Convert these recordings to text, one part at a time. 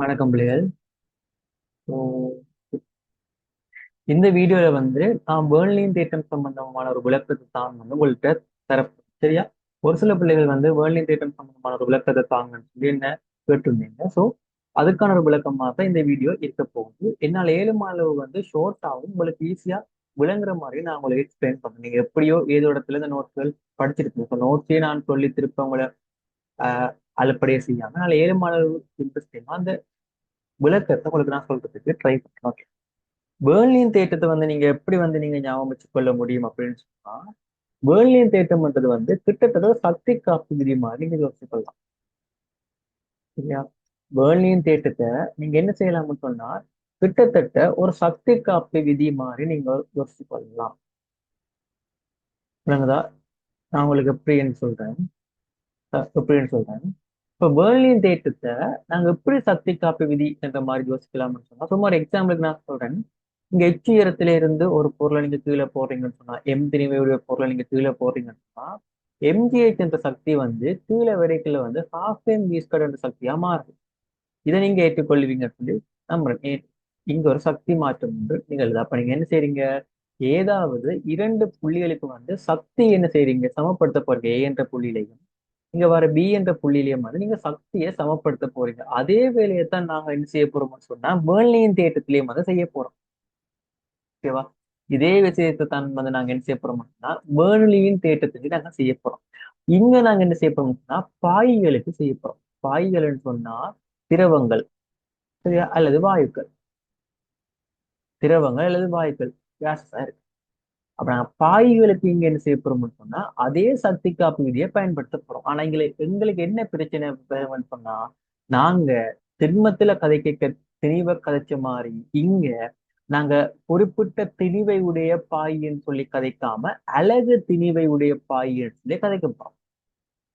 வணக்கம் பிள்ளைகள். இந்த வீடியோல வந்து நான் வேர்லின் தேட்டம் சம்பந்தமான ஒரு விளக்கத்தை தான் வந்து உங்கள்கிட்ட தரப்பு சரியா? ஒரு சில பிள்ளைகள் வந்து வேர்லின் தேட்டம் சம்பந்தமான ஒரு விளக்கத்தை தாங்கன்னு சொல்லி என்ன கேட்டிருந்தீங்க. ஸோ அதுக்கான ஒரு விளக்கமாக தான் இந்த வீடியோ இருக்க போகுது. என்னால் ஏழு அளவு வந்து ஷோர்ட்டாகவும் உங்களுக்கு ஈஸியா விளங்குற மாதிரி நான் உங்களுக்கு எக்ஸ்பிளைன் பண்ணுறேன். நீங்கள் எப்படியோ ஏதோ இடத்துல இந்த நோட்ஸ்கள் படிச்சிருக்கீங்க ஸோ நோட்ஸே நான் சொல்லி திருப்ப உங்களை. ஆஹ் அலுப்படைய செய்யாம அதனால ஏழும் அளவு இன்ட்ரெஸ்டிங்காக அந்த விளக்கத்தை உங்களுக்கு நான் சொல்றதுக்கு ட்ரை பண்ணுறேன் ஓகே பேர்லின் தேட்டத்தை வந்து நீங்க எப்படி வந்து நீங்க ஞாபகம் வச்சுக்கொள்ள முடியும் அப்படின்னு சொன்னா பேர்லின் தேட்டம்ன்றது வந்து கிட்டத்தட்ட சக்தி காப்பு விதி மாதிரி நீங்க யோசிச்சுக்கொள்ளலாம் சரியா? பேர்லின் தேட்டத்தை நீங்க என்ன செய்யலாம்னு சொன்னா கிட்டத்தட்ட ஒரு சக்தி காப்பு விதி மாதிரி நீங்க யோசிச்சு கொள்ளலாம் விளங்குதா நான் உங்களுக்கு எப்படின்னு சொல்றேன். எப்படின்னு சொல்றேன் இப்போ பேர்லின் தேட்டத்தை நாங்க எப்படி சக்தி காப்பு விதி என்ற மாதிரி யோசிக்கலாம்னு சொன்னா சும்மா ஒரு எக்ஸாம்பிளுக்கு நான் சொல்றேன். இங்க எச் உயரத்துல இருந்து ஒரு பொருளை நீங்க கீழே போடுறீங்கன்னு சொன்னா எம் திணிவையுடைய பொருளை நீங்க கீழே போடுறீங்கன்னு சொன்னா எம்ஜிஹெச் என்ற சக்தி வந்து கீழே வரைக்குள்ள வந்து ஹாஃப் எம் வி ஸ்கொயர் என்ற சக்தியா மாறுது. இதை நீங்க ஏற்றுக்கொள்வீங்கன்னு சொல்லி நம்புறேன். இங்க ஒரு சக்தி மாற்றம் உண்டு. நிகழுது அப்ப நீங்க என்ன செய்றீங்க? ஏதாவது இரண்டு புள்ளிகளுக்கு வந்து சக்தி என்ன செய்றீங்க? சமப்படுத்த போறீங்க ஏ என்ற புள்ளியிலையும் இங்க வர பி என்ற புள்ளியிலையும் வந்து நீங்க சக்தியை சமப்படுத்த போறீங்க. அதே வேலையை தான் நாங்க என்ன செய்ய போறோம்னு சொன்னா பேர்லியின் தேட்டத்திலையும் வந்து செய்ய போறோம். ஓகேவா இதே விஷயத்தை தான் வந்து நாங்க என்ன செய்ய போறோம்னா பேர்லியின் தேட்டத்துக்கு நாங்க செய்ய போறோம். இங்க நாங்க என்ன செய்ய போறோம்னா பாய்களுக்கு செய்ய போறோம். பாய்கள்னு சொன்னா திரவங்கள் சரியா? அல்லது வாயுக்கள். திரவங்கள் அல்லது வாயுக்கள். கேஸா இருக்கு. அப்ப நாங்க பாய்களுக்கு இங்க என்ன செய்ய போறோம்னு சொன்னா அதே சக்தி காப்பு விதியை பயன்படுத்த போறோம். ஆனா எங்களுக்கு எங்களுக்கு என்ன பிரச்சனை சொன்னா நாங்க திண்மத்துல கேட்க திணிவை கதைச்ச மாதிரி இங்க நாங்க குறிப்பிட்ட திணிவை உடைய பாயின்னு சொல்லி கதைக்காம அழகு திணிவை உடைய பாயின்னு சொல்லி கதைக்க போறோம்.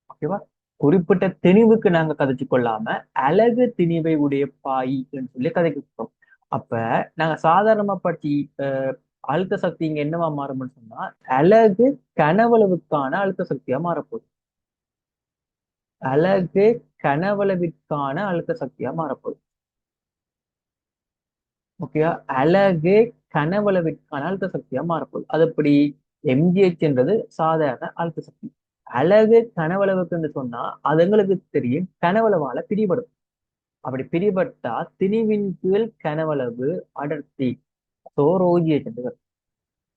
ஓகேவா குறிப்பிட்ட திணிவுக்கு நாங்க கதைச்சு கொள்ளாம அழகு திணிவை உடைய பாயின்னு சொல்லி கதைக்க போறோம். அப்ப நாங்க சாதாரணமா பற்றி அஹ், அழுத்த சக்தி இங்க என்னவா மாறும்னு சொன்னா அழகு கனவளவுக்கான அழுத்த சக்தியா மாறப்போகுது. அழகு கனவளவிற்கான அழுத்த சக்தியா மாறப்போகுது. ஓகேயா அழகு கனவளவிற்கான அழுத்த சக்தியா மாறப்போகுது. அது எப்படி? எம்ஜிஹெச்ன்றது சாதாரண அழுத்த சக்தி. அழகு கனவளவுக்குன்னு சொன்னா அதுங்களுக்கு தெரியும் கனவளவால பிரிபடும். அப்படி பிரிபட்டா திணிவின் கீழ் கனவளவு அடர்த்தி. ஸோ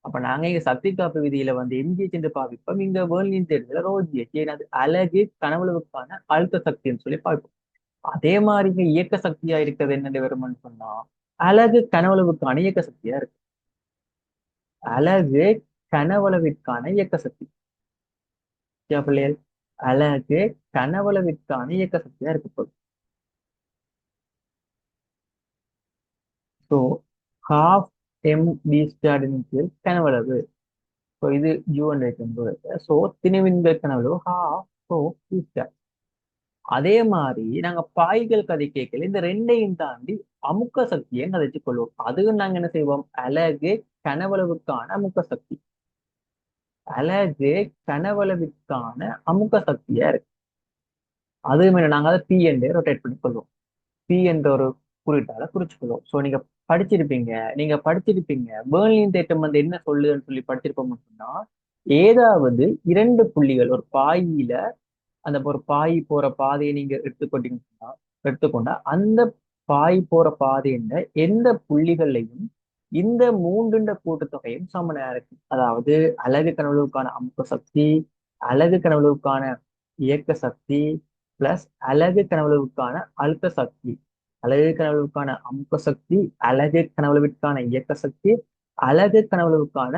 அப்ப நாங்க இங்க சக்தி காப்பு விதியில வந்து எம்ஜிஹெச் என்று பாவிப்போம். இங்க வேர்லின் தேர்தல ரோஜிஹெச் ஏன்னா அது அழகு கனவுளவுக்கான அழுத்த சக்தின்னு சொல்லி பார்ப்போம். அதே மாதிரி இங்க இயக்க சக்தியா இருக்கிறது என்னென்ன வருமானு சொன்னா அழகு கனவுளவுக்கான இயக்க சக்தியா இருக்கு. அழகு கனவளவிற்கான இயக்க சக்தி. பிள்ளைகள்? அழகு கனவளவிற்கான இயக்க சக்தியா இருக்கு போது ஸோ ஹாஃப் எம் டி ஸ்டார்டின் கீழ் கனவளவு. ஸோ இது ஜூ அண்ட் வைக்கும்போது ஸோ திணிவின்கள் கனவளவு. ஹா ஸோ டி ஸ்டார் அதே மாதிரி நாங்க பாய்கள் கதை கேட்கல. இந்த ரெண்டையும் தாண்டி அமுக்க சக்தியை கதைச்சு கொள்வோம். அதுவும் நாங்க என்ன செய்வோம்? அழகு கனவளவுக்கான அமுக்க சக்தி. அழகு கனவளவிற்கான அமுக்க சக்தியா இருக்கு. அதுவும் என்ன நாங்க அதை பி என்று ரொட்டேட் பண்ணி கொள்வோம். பி என்ற ஒரு குறியீட்டால குறிச்சுக்கொள்வோம் ஸோ நீங்க படிச்சிருப்பீங்க. நீங்க படிச்சிருப்பீங்க. பேர்லின் தேட்டம் வந்து என்ன சொல்லுதுன்னு சொல்லி படிச்சிருப்போம் சொன்னா ஏதாவது இரண்டு புள்ளிகள் ஒரு பாயில அந்த ஒரு பாய் போற பாதையை நீங்க எடுத்துக்கொண்டீங்கன்னா எடுத்துக்கொண்டா அந்த பாய் போற பாதையில எந்த புள்ளிகள்லையும் இந்த மூன்றுண்ட கூட்டுத்தொகையும் சமனா இருக்கு. அதாவது அழகு கனவுக்கான அமுக்க சக்தி அழகு கனவுக்கான இயக்க சக்தி பிளஸ் அழகு கனவுக்கான அழுத்த சக்தி. அழகு கனவுக்கான அமுக்க சக்தி அழகு கனவுவிற்கான இயக்க சக்தி அழகு கனவுக்கான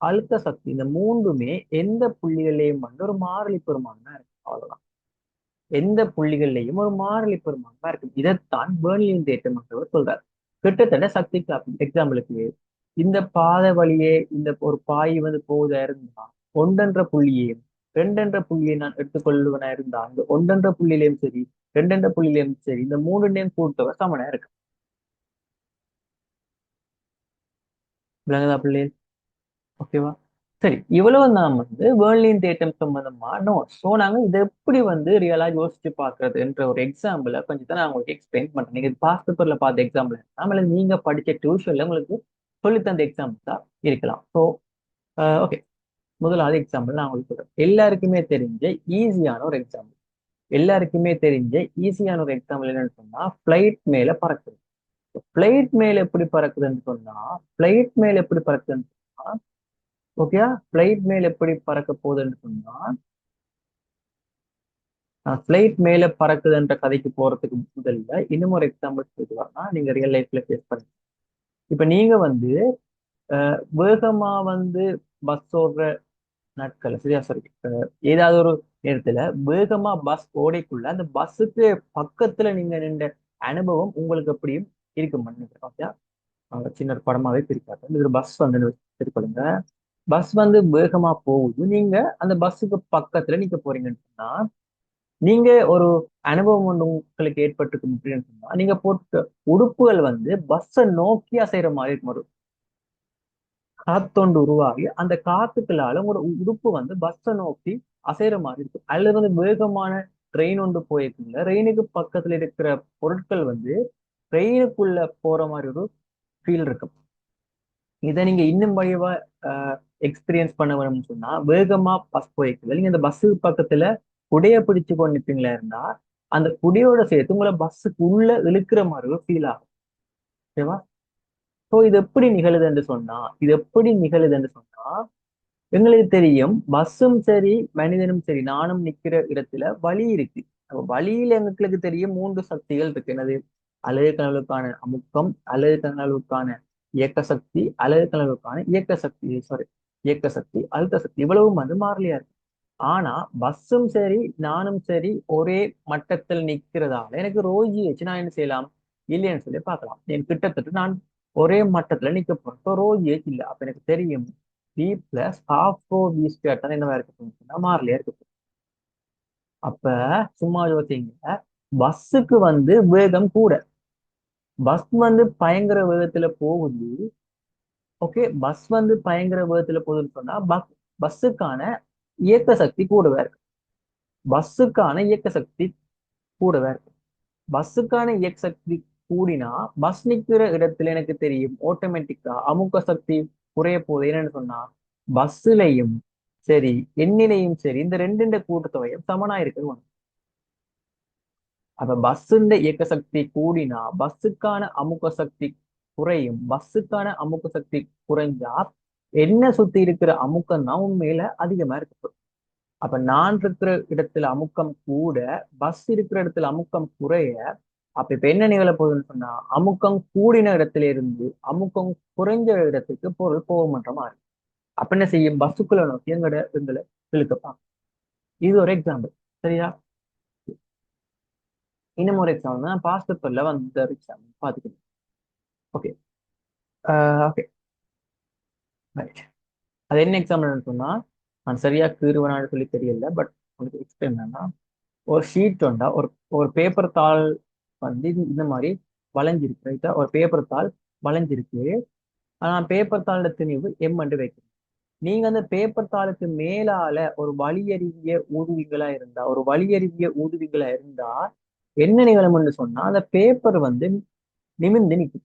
அழுத்த சக்தி இந்த மூன்றுமே எந்த புள்ளிகள்லையும் வந்து ஒரு மாறலி பெருமான் தான் இருக்கு. அவ்வளவுதான். எந்த புள்ளிகள்லையும் ஒரு மாறலி பெருமான் தான் இருக்கு. இதைத்தான் பேர்லியன் தேட்டம் என்றவர் சொல்றாரு. கிட்டத்தட்ட சக்தி காப்பி எக்ஸாம்பிளுக்கு இந்த பாதை வழியே இந்த ஒரு பாய் வந்து போவதா இருந்தா ஒன்றென்ற புள்ளியையும் ரெண்டென்ற புள்ளியை நான் எடுத்துக்கொள்வனா இருந்தா அந்த ஒன்றென்ற புள்ளியிலையும் சரி ரெண்டென்ற புள்ளியிலையும் சரி இந்த மூணு நேம் கூட்டவர் சமனா இருக்கு. விளங்குதா பிள்ளைகள் ஓகேவா சரி இவ்வளவு நாம் வந்து வேர்லின் தேட்டம் சம்பந்தமா நோட் ஸோ நாங்க இதை எப்படி வந்து ரியலாக யோசிச்சு பார்க்கறதுன்ற ஒரு எக்ஸாம்பிளை கொஞ்சம் தான் நான் உங்களுக்கு எக்ஸ்பிளைன் பண்ணுறேன் நீங்கள் பாஸ்ட் பேப்பரில் பார்த்த எக்ஸாம்பிள் ஆಮೇಲೆ நீங்க படிச்ச டியூஷன்ல உங்களுக்கு சொல்லித்தந்த எக்ஸாம்பிள் தான் இருக்கலாம். ஸோ ஓகே முதலாவது எக்ஸாம்பிள் நான் உங்களுக்கு சொல்கிறேன் எல்லாருக்குமே தெரிஞ்ச ஈஸியான ஒரு எக்ஸாம்பிள் எல்லாருக்குமே தெரிஞ்ச ஈஸியான ஒரு எக்ஸாம்பிள் என்னன்னு சொன்னா பிளைட் மேல பறக்குது. பிளைட் மேல எப்படி பறக்குதுன்னு சொன்னா பிளைட் மேல எப்படி பறக்குதுன்னு சொன்னா ஓகே பிளைட் மேல எப்படி பறக்க போகுதுன்னு சொன்னா ஃப்ளைட் மேல பறக்குதுன்ற கதைக்கு போறதுக்கு முதல்ல இன்னும் ஒரு எக்ஸாம்பிள் சொல்லுவாங்கன்னா நீங்க ரியல் லைஃப்ல ஃபேஸ் பண்ணுங்க. இப்ப நீங்க வந்து வேகமா வந்து பஸ் ஓடுற நாட்கள் சரியா? சரி ஏதாவது ஒரு நேரத்துல வேகமா பஸ் ஓடைக்குள்ள அந்த பஸ்ஸுக்கு பக்கத்துல நீங்க நின்ற அனுபவம் உங்களுக்கு எப்படியும் இருக்கும் ஓகே சின்ன ஒரு படமாவே பிரிக்காது இது பஸ் வந்து திருப்பலுங்க பஸ் வந்து வேகமா போகுது. நீங்க அந்த பஸ்ஸுக்கு பக்கத்துல நீங்க போறீங்கன்னு சொன்னா நீங்க ஒரு அனுபவம் ஒன்று உங்களுக்கு ஏற்பட்டிருக்கும் அப்படின்னு சொன்னா நீங்க போட்ட உடுப்புகள் வந்து பஸ்ஸை நோக்கி அசைற மாதிரி இருக்கும். ஒரு காத்தொண்டு உருவாகி அந்த காத்துக்களால உங்களோட உடுப்பு வந்து பஸ்ஸை நோக்கி அசைற மாதிரி இருக்கும். அல்லது வந்து வேகமான ட்ரெயின் ஒன்று போயிருக்குங்க. ட்ரெயினுக்கு பக்கத்துல இருக்கிற பொருட்கள் வந்து ட்ரெயினுக்குள்ள போற மாதிரி ஒரு ஃபீல் இருக்கும். இதை நீங்க இன்னும் வழிவா எக்ஸ்பீரியன்ஸ் பண்ண வேணும்னு சொன்னா வேகமா பஸ் போயிருக்குது நீங்க இந்த பஸ்ஸுக்கு பக்கத்துல குடைய பிடிச்சு கொண்டு நிற்பீங்களா இருந்தா அந்த குடையோட சேர்த்து உங்களை பஸ்ஸுக்கு உள்ள இழுக்கிற மாதிரி ஒரு ஃபீல் ஆகும். ஓகேவா ஸோ இது எப்படி நிகழுதுன்னு சொன்னா இது எப்படி நிகழுதுன்னு சொன்னா எங்களுக்கு தெரியும். பஸ்ஸும் சரி மனிதனும் சரி நானும் நிக்கிற இடத்துல வழி இருக்கு. அப்ப வழியில எங்களுக்கு தெரியும் மூன்று சக்திகள் இருக்கு. என்னது? அழகு கனவுக்கான அமுக்கம் அழகு கனவுக்கான இயக்க சக்தி அழகு கனவுக்கான இயக்க சக்தி சாரி இயக்க சக்தி அழுத்த சக்தி. இவ்வளவும் வந்து மாறலியா இருக்கு. ஆனா பஸ்ஸும் சரி நானும் சரி ஒரே மட்டத்தில் நிக்கிறதால எனக்கு ரோஜி வச்சு நான் என்ன செய்யலாம்? இல்லைன்னு சொல்லி பார்க்கலாம். என் கிட்டத்தட்ட நான் ஒரே மட்டத்துல நிக்க போறேன். ஸோ ரோஜி வச்சு இல்லை. அப்ப எனக்கு தெரியும் பி பிளஸ் ஹாஃப் ஃபோ பி ஸ்கொயர் தான் என்னவா இருக்க போகுதுன்னா மாறலையா இருக்கு. அப்ப சும்மா யோசிங்க. பஸ்ஸுக்கு வந்து வேகம் கூட. பஸ் வந்து பயங்கர வேகத்துல போகுது. ஓகே பஸ் வந்து பயங்கர வேகத்துல போகுதுன்னு சொன்னா பஸ் பஸ்ஸுக்கான இயக்க சக்தி கூடவே இருக்கு. பஸ்ஸுக்கான இயக்க சக்தி கூடவே இருக்கு. பஸ்ஸுக்கான இயக்க சக்தி கூடினா பஸ் நிக்கிற இடத்துல எனக்கு தெரியும் ஆட்டோமேட்டிக்கா அமுக்க சக்தி குறைய போகுது. என்னன்னு சொன்னா பஸ்ஸுலையும் சரி எண்ணிலையும் சரி இந்த ரெண்டு கூட்டத்தொகையும் சமனா இருக்கிறது ஒண்ணு. அப்ப பஸ்ஸுண்ட இயக்க சக்தி கூடினா பஸ்ஸுக்கான அமுக்க சக்தி குறையும். பஸ்ஸுக்கான அமுக்க சக்தி குறைஞ்சா என்ன சுத்தி இருக்கிற அமுக்கம் தான் உண்மையில அதிகமா இருக்கு அப்ப நான் இருக்கிற இடத்துல அமுக்கம் கூட பஸ் இருக்கிற இடத்துல அமுக்கம் குறைய அப்ப இப்ப என்ன நிகழ போகுதுன்னு சொன்னா அமுக்கம் கூடின இடத்துல இருந்து அமுக்கம் குறைஞ்ச இடத்துக்கு பொருள் போக மாட்ட மாதிரி அப்ப என்ன செய்யும்? பஸ்ஸுக்குள்ள நோக்கி எங்கட எங்களை இழுக்கப்பாங்க இது ஒரு எக்ஸாம்பிள் சரியா? இன்னும் ஒரு எக்ஸாம்பிள் தான் பாஸ்ட் பேப்பர்ல வந்த எக்ஸாம்பிள் பாத்துக்கணும் ஓகே ஓகே ரைட் அது என்ன எக்ஸாம்பிள் சொன்னா நான் சரியா கீறுவனான்னு சொல்லி தெரியல பட் உங்களுக்கு எக்ஸ்பிளைன் என்னன்னா ஒரு ஷீட் ஒண்டா ஒரு ஒரு பேப்பர் தாள் வந்து இந்த மாதிரி வளைஞ்சிருக்கு. ரைட்டா ஒரு பேப்பர் தாள் வளைஞ்சிருக்கு. ஆனால் பேப்பர் தாளோட திணிவு எம் என்று வைக்கணும் நீங்க அந்த பேப்பர் தாளுக்கு மேலால ஒரு வழியறிவிய ஊதுவிகளா இருந்தா ஒரு வழியறிவிய ஊதுவிகளா இருந்தா என்ன நிகழும்னு சொன்னா அந்த பேப்பர் வந்து நிமிர்ந்து நிற்கும்.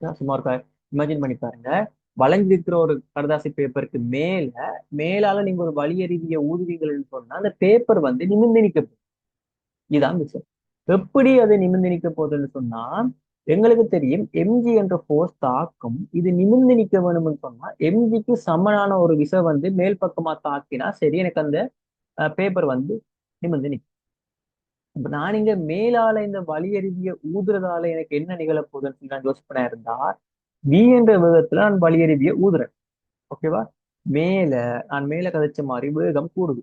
சும்மா இருக்கா? இமேஜின் பண்ணி பாருங்க. வளைஞ்சிருக்கிற ஒரு கடதாசி பேப்பருக்கு மேல மேலால நீங்க ஒரு வழியறிவிய ஊதுவீங்கள்னு சொன்னா அந்த பேப்பர் வந்து நிமிர்ந்து நிக்க இதுதான் விஷயம் எப்படி அது நிமிர்ந்து நிக்க போகுதுன்னு சொன்னா எங்களுக்கு தெரியும் எம்ஜி என்ற ஃபோர்ஸ் தாக்கும். இது நிமிந்து நிக்க வேணும்னு சொன்னா எம்ஜிக்கு சமனான ஒரு விசை வந்து மேல் பக்கமா தாக்கினா சரி எனக்கு அந்த பேப்பர் வந்து நிமிந்து நிற்கும் இப்ப நான் இங்க மேலால இந்த வழியறிவிய ஊதுறதால எனக்கு என்ன நிகழ போகுதுன்னு சொல்லி நான் யோசிப்பனா இருந்தா வி என்ற வேகத்துல நான் வழியறிவிய ஊதுறேன். ஓகேவா மேல நான் மேல கதைச்ச மாதிரி வேகம் கூடுது.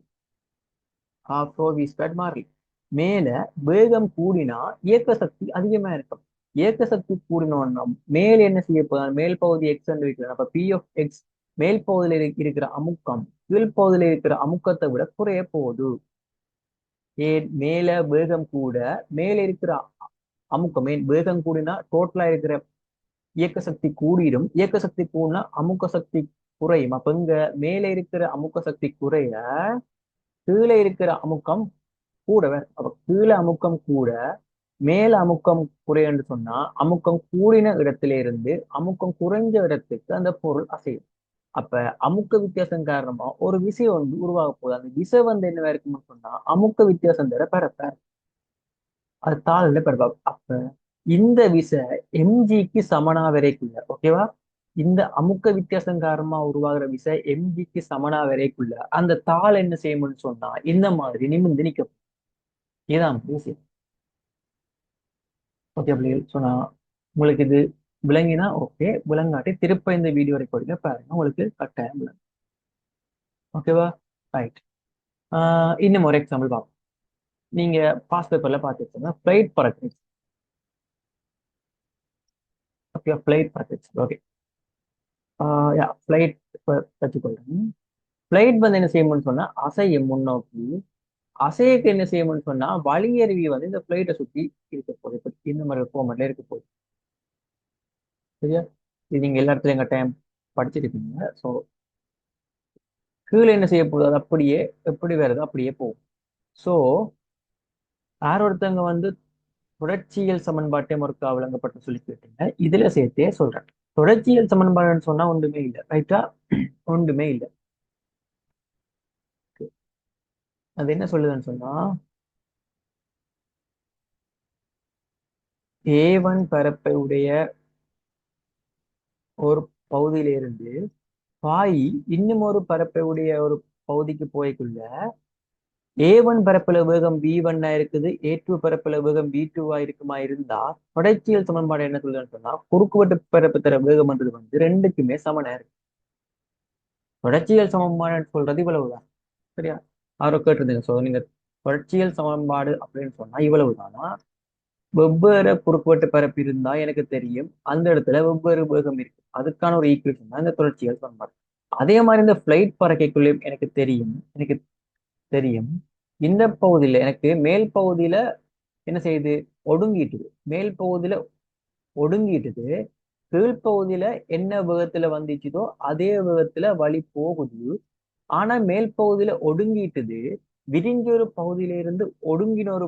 ஆஃப் ரோ வி ஸ்கொயர் மாறி. மேல வேகம் கூடினா இயக்க சக்தி அதிகமா இருக்கும். இயக்க சக்தி கூடினோம்னா மேல் என்ன செய்ய போதும் மேல் பகுதி எக்ஸ் என்று வைக்கிறோம் அப்ப பி ஆஃப் எக்ஸ் மேல் பகுதியில் இருக்கிற அமுக்கம் கீழ் பகுதியில் இருக்கிற அமுக்கத்தை விட குறைய போகுது. ஏன்? மேல வேகம் கூட மேல இருக்கிற அமுக்கம் ஏன்? வேகம் கூடினா டோட்டலா இருக்கிற இயக்க சக்தி கூடிடும். இயக்க சக்தி கூடினா அமுக்க சக்தி குறையும். அப்ப இங்க மேல இருக்கிற அமுக்க சக்தி குறைய கீழே இருக்கிற அமுக்கம் கூட அப்ப கீழே அமுக்கம் கூட மேல அமுக்கம் குறையன்னு சொன்னா அமுக்கம் கூடின இடத்துல இருந்து அமுக்கம் குறைஞ்ச இடத்துக்கு அந்த பொருள் அசையும். அப்ப அமுக்க வித்தியாசம் காரணமா ஒரு விசை வந்து உருவாக போகுது. அந்த விசை வந்து என்னவா இருக்கும்னு சொன்னா அமுக்க வித்தியாசம் தர பரப்ப. அது தாழ்ல பரப்ப. அப்ப இந்த விசை எம்ஜிக்கு சமனா வரைக்குள்ள ஓகேவா இந்த அமுக்க வித்தியாசம் காரணமா உருவாகிற விசை எம்ஜிக்கு சமனா வரைக்குள்ள அந்த தாள் என்ன செய்யும்னு சொன்னா இந்த மாதிரி நிமிந்து நிக்கும் இதான் பேசிய ஓகே பிள்ளைகள் சொன்னா உங்களுக்கு இது விளங்கினா ஓகே விளங்காட்டி திருப்ப இந்த வீடியோ ரெக்கார்டிங்க பாருங்க. உங்களுக்கு கட்டாயம் விளங்கும். ஓகேவா? ரைட் இன்னும் ஒரு எக்ஸாம்பிள் பார்ப்போம் நீங்க பாஸ் பேப்பர்ல பார்த்துருக்கீங்க ஃபிளைட் பறக்கு ஓகே ஃபிளைட் பறக்கு ஓகே. ஃபிளைட் பற்றி கொள்றேன் ஃபிளைட் வந்து என்ன செய்யணும்னு சொன்னா அசையும் முன்னோக்கி அசையக்கு என்ன செய்யணும்னு சொன்னா வழியருவி வந்து இந்த பிளேட்டை சுத்தி இருக்க போகுது. இப்ப இந்த மாதிரி ஃபார்மெட்ல இருக்க போகுது. சரியா? இது நீங்க எல்லா இடத்துலயும் எங்க டைம் படிச்சிருக்கீங்க. ஸோ கீழே என்ன செய்ய போகுது? அது அப்படியே எப்படி வருது அப்படியே போகும். ஸோ யார் ஒருத்தவங்க வந்து தொடர்ச்சியல் சமன்பாட்டை முறுக்கா விளங்கப்பட்டு சொல்லி கேட்டீங்க. இதுல சேர்த்தே சொல்றேன். தொடர்ச்சியல் சமன்பாடுன்னு சொன்னா ஒன்றுமே இல்லை. ரைட்டா ஒன்றுமே இல்லை. அது என்ன சொல்லுதுன்னு சொன்னா ஏ ஒன் பரப்பை உடைய ஒரு பகுதியிலிருந்து பாய் இன்னும் ஒரு பரப்பை உடைய ஒரு பகுதிக்கு போய்க்குள்ள ஏ ஒன் பரப்புல வேகம் வி ஒன்னா இருக்குது ஏ டூ பரப்புல வேகம் வி டூவா இருக்குமா இருந்தா தொடர்ச்சியல் சமன்பாடு என்ன சொல்லுதுன்னு சொன்னா குறுக்குவெட்டு பரப்பு தர வேகம்ன்றது வந்து ரெண்டுக்குமே சமனா இருக்கு. தொடர்ச்சியல் சமன்பாடுன்னு சொல்றது இவ்வளவுதான். சரியா? அவரை கேட்டிருந்தீங்க. ஸோ நீங்க தொடர்ச்சியல் சமன்பாடு அப்படின்னு சொன்னா இவ்வளவுதானா? வெவ்வேறு குறுக்குவெட்டு பரப்பு இருந்தா எனக்கு தெரியும். அந்த இடத்துல வெவ்வேறு வேகம் இருக்கு. அதுக்கான ஒரு ஈக்குவேஷன் தான் இந்த தொடர்ச்சியல் சமன்பாடு. அதே மாதிரி இந்த ஃப்ளைட் பறக்கைக்குள்ளேயும் எனக்கு தெரியும். எனக்கு தெரியும். இந்த பகுதியில எனக்கு மேல் பகுதியில என்ன செய்யுது? ஒடுங்கிட்டுது. மேல் பகுதியில ஒடுங்கிட்டுது. கீழ்ப்பகுதியில் என்ன வேகத்தில் வந்துச்சுதோ அதே வேகத்தில் வழி போகுது. ஆனா மேல் பகுதியில ஒடுங்கிட்டுது விரிஞ்ச ஒரு பகுதியில இருந்து ஒடுங்கின ஒரு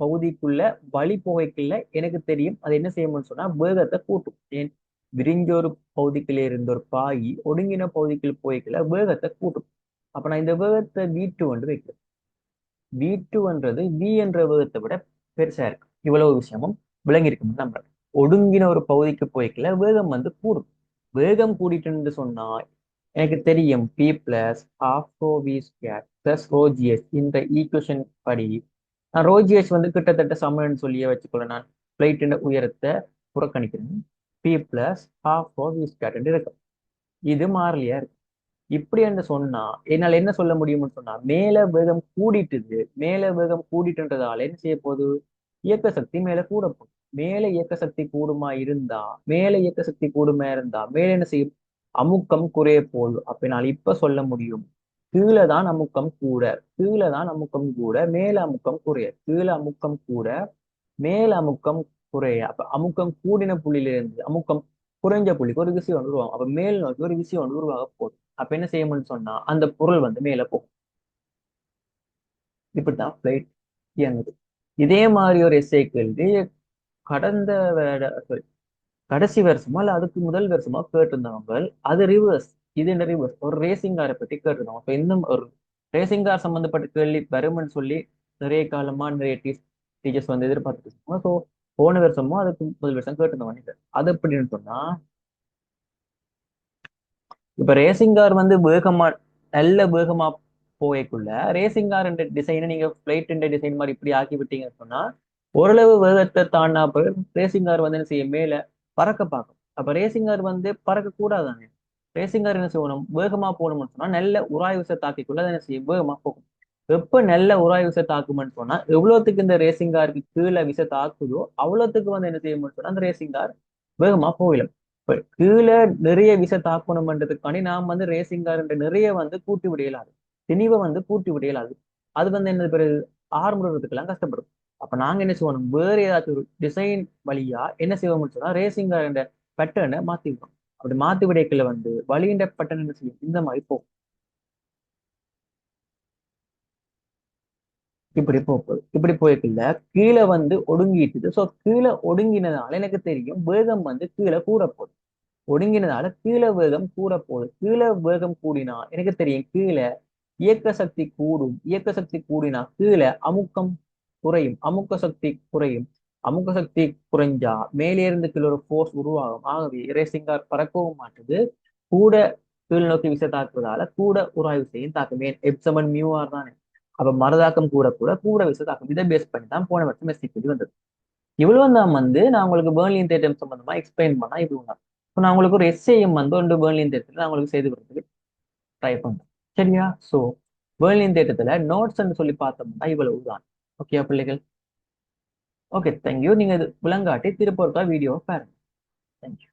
பகுதிக்குள்ள வழி போகைக்குள்ள எனக்கு தெரியும் அது என்ன செய்யணும்னு சொன்னா வேகத்தை கூட்டும். ஏன்? விரிஞ்ச ஒரு பகுதிக்குள்ள இருந்த ஒரு பாய் ஒடுங்கின பகுதிக்குள்ள போய்க்குள்ள வேகத்தை கூட்டும். அப்ப நான் இந்த வேகத்தை வி வந்து வைக்கிறேன். வி டூன்றது வி என்ற வேகத்தை விட பெருசா இருக்கு. இவ்வளவு விஷயமும் விளங்கி இருக்கும் நம்புறேன் ஒடுங்கின ஒரு பகுதிக்கு போய்க்குள்ள வேகம் வந்து கூடும். வேகம் கூடிட்டுன்னு சொன்னா எனக்கு தெரியும் P plus half rho V square plus ரோஜிஎஸ் இந்த ஈக்குவேஷன் படி. நான் ரோஜிஎஸ் வந்து கிட்டத்தட்ட சமன்னு சொல்லியே வச்சுக்கொள்ள நான் பிளேட்டின் உயரத்தை புறக்கணிக்கிறேன். P plus half rho V square இருக்கு. இது மாறலியா இருக்கு. இப்படி என்று சொன்னா என்னால் என்ன சொல்ல முடியும்னு சொன்னா மேல வேகம் கூடிட்டுது மேல வேகம் கூடிட்டுன்றதால என்ன செய்ய போகுது? இயக்க சக்தி மேல கூட போகுது. மேல இயக்க சக்தி கூடுமா இருந்தா மேல இயக்க சக்தி கூடுமா இருந்தா மேல என்ன செய்யும் அமுக்கம் குறைய போல் அப்ப இப்ப சொல்ல முடியும். கீழே தான் அமுக்கம் கூட. கீழே தான் அமுக்கம் கூட. மேல அமுக்கம் குறைய. கீழே அமுக்கம் கூட. மேல அமுக்கம் குறைய. அப்ப அமுக்கம் கூடின புள்ளியில இருந்து அமுக்கம் குறைஞ்ச புள்ளிக்கு ஒரு விஷயம் ஒன்று உருவாகும். அப்ப மேல் நோக்கி ஒரு விசை ஒன்று உருவாக போதும் அப்ப என்ன செய்யணும்னு சொன்னா அந்த பொருள் வந்து மேல போகும். இப்படிதான் பிளைட் இயங்குது. இதே மாதிரி ஒரு எஸ்ஐ கேள்வி கடந்த சாரி கடைசி வருஷமா இல்லை அதுக்கு முதல் வருஷமா கேட்டிருந்தவங்க அது ரிவர்ஸ் இது என்ன ரிவர்ஸ் ஒரு ரேசிங் காரை பத்தி கேட்டிருந்தோம். அப்போ இந்த ஒரு ரேசிங் கார் சம்மந்தப்பட்ட கேள்வி வரும்னு சொல்லி நிறைய காலமா நிறைய டீச்சர்ஸ் வந்து எதிர்பார்த்துட்டு இருக்காங்க ஸோ போன வருஷமும் அதுக்கு முதல் வருஷம் கேட்டிருந்தோம் அது எப்படின்னு சொன்னா இப்ப ரேசிங் கார் வந்து வேகமா நல்ல வேகமா போகக்குள்ள ரேசிங் கார் என்ற டிசைனை நீங்க ஃப்ளைட் என்ற டிசைன் மாதிரி இப்படி ஆக்கி விட்டீங்கன்னு சொன்னா ஓரளவு வேகத்தை தாண்டா போய் ரேசிங் கார் வந்து என்ன செய்ய மேல பறக்க பார்க்கும். அப்ப ரேசிங்கர் வந்து பறக்க கூடாதானே ரேசிங்கர் என்ன செய்யணும்? வேகமா போகணும்னு சொன்னா நல்ல உராய் விசை தாக்கிக்குள்ள அதை என்ன செய்யும்? வேகமா போகும். எப்ப நல்ல உராய் விசை தாக்குமென்னு சொன்னா எவ்வளவுத்துக்கு இந்த ரேசிங் காருக்கு கீழே விசை தாக்குதோ அவ்வளவுத்துக்கு வந்து என்ன செய்யணும்னு சொன்னா அந்த ரேசிங் கார் வேகமா போயிடும். இப்ப கீழே நிறைய விசை தாக்கணும்ன்றதுக்காண்டி நாம் வந்து ரேசிங் கார் நிறைய வந்து கூட்டி விடையலாது திணிவை வந்து கூட்டி விடையலாது அது வந்து என்ன பிறகு ஆரம்பிடுறதுக்கெல்லாம் கஷ்டப்படும். அப்ப நாங்க என்ன செய்வோம்? வேற ஏதாச்சும் ஒரு டிசைன் வழியா என்ன செய்வோம்னு சொன்னா ரேசிங் கார் பேட்டர்னை மாத்திடுவோம் அப்படி மாத்து விடைக்குள்ள வந்து வழியின்ற பேட்டர்ன் என்ன செய்யும்? இந்த மாதிரி போகும். இப்படி போகுது இப்படி போய்க்குள்ள கீழே வந்து ஒடுங்கிட்டுது. ஸோ கீழே ஒடுங்கினதால எனக்கு தெரியும் வேகம் வந்து கீழே கூற போகுது ஒடுங்கினதால கீழே வேகம் கூற போகுது கீழே வேகம் கூடினா எனக்கு தெரியும் கீழே இயக்க சக்தி கூடும். இயக்க சக்தி கூடினா கீழே அமுக்கம் குறையும். அமுக்க சக்தி குறையும். அமுக்க சக்தி குறைஞ்சா மேலே இருந்து கீழே ஒரு ஃபோர்ஸ் உருவாகும். ஆகவே ரேசிங்கார் பறக்கவும் மாட்டுது. கூட கீழ் நோக்கி விசை தாக்குவதால கூட உராய்வு செய்யும் தாக்கும். ஏன்? எப்சமன் மியூஆர் தானே. அப்ப மரதாக்கம் கூட கூட கூட விசை தாக்கும் இதை பேஸ் பண்ணி தான் போன வருஷம் எஸ்டிபிடி வந்தது. இவ்வளவு தான் வந்து நான் உங்களுக்கு பேர்லின் தேட்டம் சம்பந்தமா எக்ஸ்பிளைன் பண்ணா இவ்வளவு தான் இப்போ நான் உங்களுக்கு ஒரு எஸ்ஏஎம் வந்து ஒன்று பேர்லின் தேட்டத்தில் நான் உங்களுக்கு செய்து கொடுத்துட்டு ட்ரை பண்றேன். சரியா? ஸோ பேர்லின் தேட்டத்துல நோட்ஸ்ன்னு சொல்லி பார்த்தோம்னா இவ்வளவு தான் ஓகே பிள்ளைகள்? ஓகே தேங்க்யூ நீங்க இது விளங்காட்டி திருப்ப வீடியோவை பாருங்கள் தேங்க்யூ